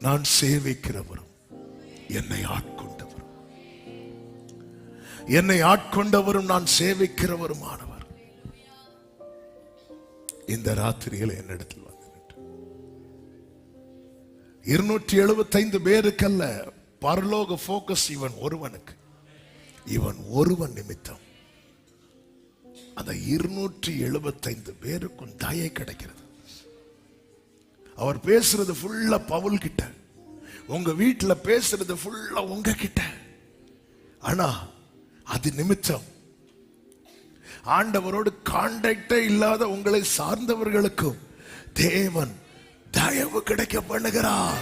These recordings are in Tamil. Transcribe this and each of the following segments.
நான் சேவிக்கிறவரும் என்னை ஆட்கொண்டவரும். என்னை ஆட்கொண்டவரும் நான் சேவிக்கிறவருமானவர். இந்த ராத்திரியில் என்னிடத்தில் வந்து இருநூற்றி எழுபத்தைந்து பேருக்கல்ல பரலோக போக்கஸ் இவன் ஒருவனுக்கு. இவன் ஒருவன் நிமித்தம். அந்த இருநூற்றி எழுபத்தைந்து பேருக்கும் தயை கிடைக்கிறது. அவர் பேசுறது ஃபுல்லா பவுல் கிட்ட. உங்க வீட்டில் பேசுறது ஃபுல்லா உங்க கிட்ட. ஆனா அது நிமித்தம். ஆண்டவரோடு கான்டாக்டே இல்லாத உங்களை சார்ந்தவர்களுக்கும் தேவன் தயவு கிடைக்க பண்ணுகிறார்.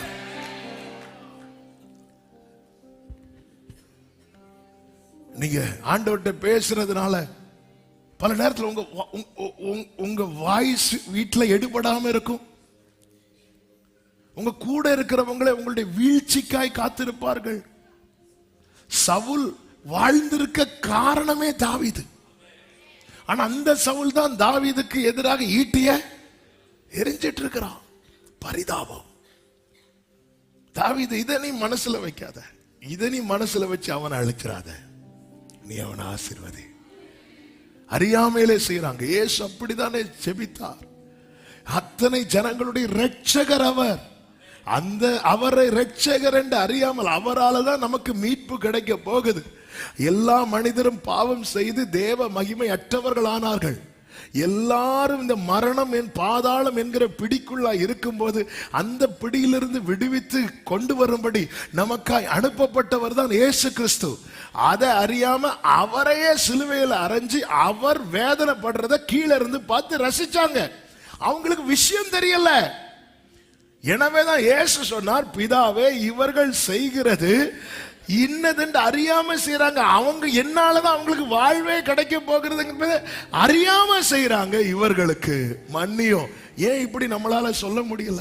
நீங்க ஆண்டவர்கிட்ட பேசுறதுனால பல நேரத்தில் உங்க உங்க- வாய்ஸ் வீட்டில் எடுபடாம இருக்கும். உங்க கூட இருக்கிறவங்களே உங்களுடைய வீழ்ச்சிக்காய் காத்திருப்பார்கள். சவுல் வாழ்ந்திருக்க காரணமே தாவீது. ஆனா அந்த சவுல் தான் தாவீதுக்கு எதிராக ஈட்டிய எரிஞ்சிட்டு இருக்கிறான் பரிதாபம். தாவிது இதை நீ மனசுல வைக்காத. இதை நீ மனசுல வச்சு அவனை அழிச்சிடாத நீ அவனை ஆசிர்வதி. அறியாமையிலே செய்யறாங்க ஏசு அப்படித்தானே செபித்தார் அத்தனை ஜனங்களுடைய ரட்சகர் அவர். அந்த அவரை ரட்சகர் என்று அறியாமல் அவரால் தான் நமக்கு மீட்பு கிடைக்க போகுது. எல்லா மனிதரும் பாவம் செய்து தேவ மகிமை அற்றவர்களானார்கள். எல்லாரும் இந்த மரணம் என் பாதாளம் என்கிற பிடிக்குள்ளா இருக்கும்போது அந்த பிடியிலிருந்து விடுவித்து கொண்டு வரும்படி நமக்காய் அனுப்பப்பட்டவர் தான் இயேசு கிறிஸ்து. அதை அறியாம அவரையே சிலுவையில் அரைஞ்சு அவர் வேதனைப்படுறத கீழே இருந்து பார்த்து ரசிச்சாங்க. அவங்களுக்கு விஷயம் தெரியல. எனவே தான் இயேசு சொன்னார் பிதாவே இவர்கள் செய்கிறது இன்னதுன்னு அறியாம செய்யறாங்க அவங்க என்னாலதான் அவங்களுக்கு வாழ்வே கிடைக்க போகிறதுங்கிறது அறியாம செய்யறாங்க இவர்களுக்கு. மன்னியும் ஏன் இப்படி நம்மளால சொல்ல முடியல?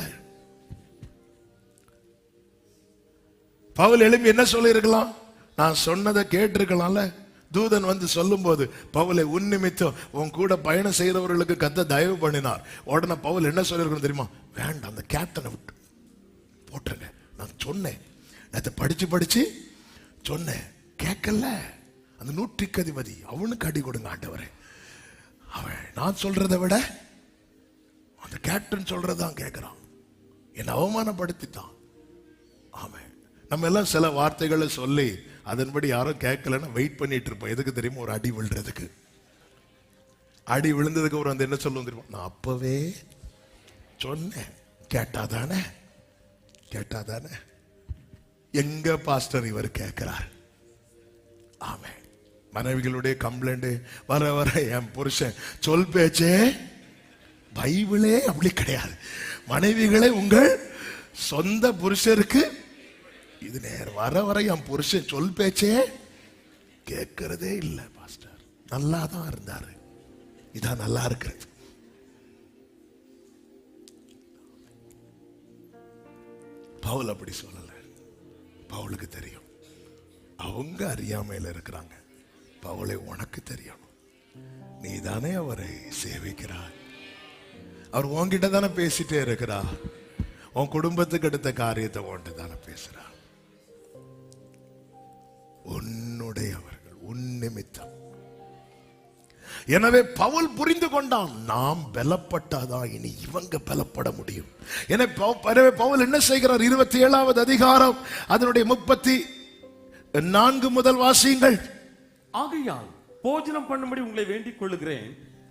பவுல் எழும்பி என்ன சொல்லியிருக்கலாம்? நான் சொன்னதை கேட்டிருக்கலாம்ல. தூதன் வந்து சொல்லும்போது பவுலை உன் நிமித்தம் உன் கூட பயணம் செய்கிறவர்களுக்கு கத்த தயவு பண்ணினார். உடனே பவுல் என்ன சொல்லியிருக்கணும் தெரியுமா? வேண்டாம் அந்த கேப்டனை விட்டு. போட்டுருங்க நான் சொன்னேன். நேற்று படிச்சு படிச்சு சொன்னேன். கேட்கல. அந்த நூற்றுக்கு அதிபதி அவனுக்கு அடி கொடுங்க ஆண்டவரே. அவன் நான் சொல்றதை விட அந்த கேப்டன் சொல்றதான் கேட்கிறான். என்னை அவமானப்படுத்திட்டான். ஆமாம் நம்ம எல்லாம் சில வார்த்தைகளை சொல்லி அதன்படி யாரும் கேட்கலன்னு வெயிட் பண்ணிட்டு இருப்போம். எதுக்கு தெரியுமா? ஒரு அடி விழுறதுக்கு. அடி விழுந்ததுக்கு அப்புறம் அந்த என்ன சொல்லுவோம் தெரியுமா? நான் அப்பவே சொன்னேன். கேட்டாதானே? கேட்டாதானே? எங்க பாஸ்டர் இவர் கேட்கிறார்? ஆமே மனைவிகளுடைய கம்ப்ளைண்ட் வர வர என் புருஷன் சொல் பேச்சே பைபிளே அப்படி கிடையாது. மனைவிகளே உங்கள் சொந்த புருஷருக்கு இது நேர் வர வர என் புருஷன் சொல் பேச்சே கேட்கறதே இல்லை பாஸ்டர் நல்லா தான் இருந்தாரு. இதான் நல்லா இருக்கிறது. பவுல் அப்படி சொல்லல. பவுலுக்கு தெரியும். அவங்க அறியாமையில இருக்கிறாங்க. பவுலை உனக்கு தெரியணும். நீ தானே அவரை சேவிக்கிறாய். அவர் உன்கிட்ட தானே பேசிட்டே இருக்கிறா உன் குடும்பத்துக்கு எடுத்த காரியத்தை உன்கிட்ட தானே பேசுறா. நிமித்தம். எனவே பவுல் புரிந்து கொண்டான் நாம் பலப்பட்டாதான் இனி இவங்க பலப்பட முடியும். எனவே பவுல் என்ன செய்கிறார்? இருபத்தி ஏழாவது அதிகாரம் அதனுடைய முப்பத்தி நான்கு முதல் வாசியுங்கள். ஆகையால் போஜனம் பண்ணும்படி உங்களை வேண்டிக் கொள்ளுகிறேன்.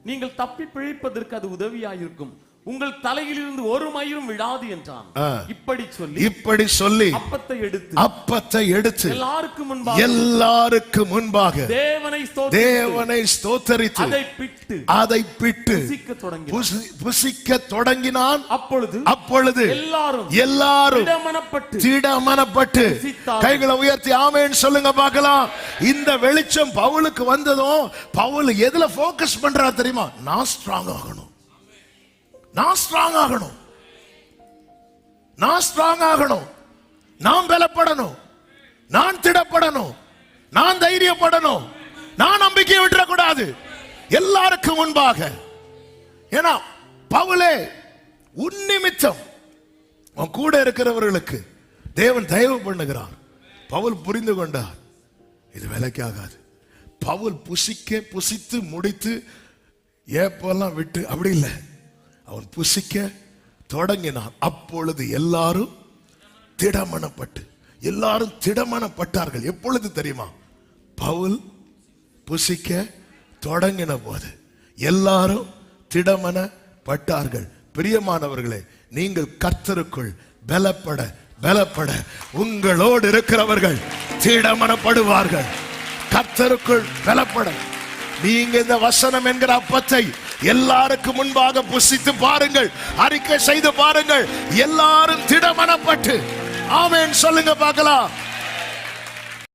நீங்கள் தப்பி பிழைப்பதற்கு அது உதவியாயிருக்கும். உங்கள் தலையிலிருந்து ஒரு மயிரும் விழாது என்றான். இப்படி சொல்லி இப்படி சொல்லி அப்பத்தை எடுத்து அப்பத்தை எடுத்து எல்லாருக்கும் முன்பாக எல்லாருக்கு முன்பாக தேவனை தேவனை ஸ்தோத்தரித்து அதை பிட்டு அதை பிட்டு புசிக்கத் தொடங்கினான். புசி- புசிக்க தொடங்கினான். அப்பொழுது அப்பொழுது எல்லாரும் எல்லாரும் திடமனப்பட்டு திடமனப்பட்டு. கைகளை உயர்த்தி ஆமேன்னு சொல்லுங்க பார்க்கலாம். இந்த வெளிச்சம் பவுலுக்கு வந்ததும் பவுல் எதுல போக்கஸ் பண்றா தெரியுமா? நான் ஸ்ட்ராங் ஆகணும். நான் ஸ்ட்ராங் ஆகணும். நான் ஸ்ட்ராங் ஆகணும். நான் பலப்படணும். நான் திடப்படணும். நான் தைரியப்படணும். நான் நம்பிக்கை விட்டுறக்கூடாது. எல்லாருக்கும் முன்பாக. ஏன்னா பவுலே உன் நிமித்தம் உன் கூட இருக்கிறவர்களுக்கு தேவன் தயவு பண்ணுகிறார். பவுல் புரிந்து கொண்டார். இது விலைக்காகாது பவுல் புசிக்க புசித்து முடித்து ஏப்பெல்லாம் விட்டு அப்படி இல்லை. அவன் புசிக்க தொடங்கினான் அப்பொழுது எல்லாரும் திடமனப்பட்டு எல்லாரும் திடமனப்பட்டார்கள். எப்பொழுது தெரியுமா? பவுல் புசிக்க தொடங்கின போது எல்லாரும் திடமனப்பட்டார்கள். பிரியமானவர்களே நீங்கள் கர்த்தருக்குள் பலப்பட பலப்பட உங்களோடு இருக்கிறவர்கள் திடமனப்படுவார்கள். கர்த்தருக்குள் பலப்பட. நீங்க இந்த வசனம் என்கிற அப்பத்தை எல்லாருக்கும் முன்பாக புசித்து பாருங்கள் அறிக்கை செய்து பாருங்கள். எல்லாரும் திடமனப்பட்டு ஆமேன். சொல்லுங்க பார்க்கலாம்.